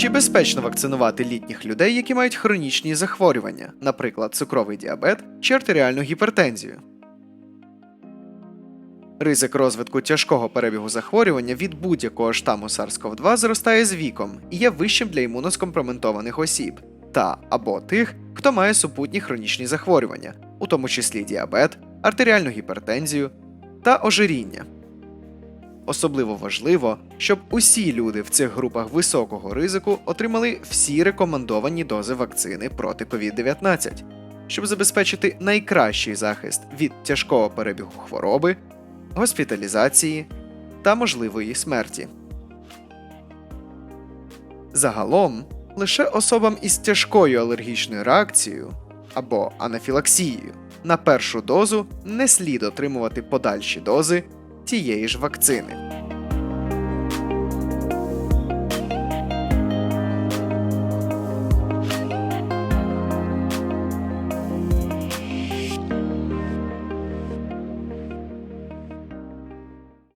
Чи безпечно вакцинувати літніх людей, які мають хронічні захворювання, наприклад, цукровий діабет чи артеріальну гіпертензію? Ризик розвитку тяжкого перебігу захворювання від будь-якого штаму SARS-CoV-2 зростає з віком і є вищим для імуноскомпрометованих осіб та або тих, хто має супутні хронічні захворювання, у тому числі діабет, артеріальну гіпертензію та ожиріння. Особливо важливо, щоб усі люди в цих групах високого ризику отримали всі рекомендовані дози вакцини проти COVID-19, щоб забезпечити найкращий захист від тяжкого перебігу хвороби, госпіталізації та можливої смерті. Загалом, лише особам із тяжкою алергічною реакцією або анафілаксією на першу дозу не слід отримувати подальші дози тієї ж вакцини.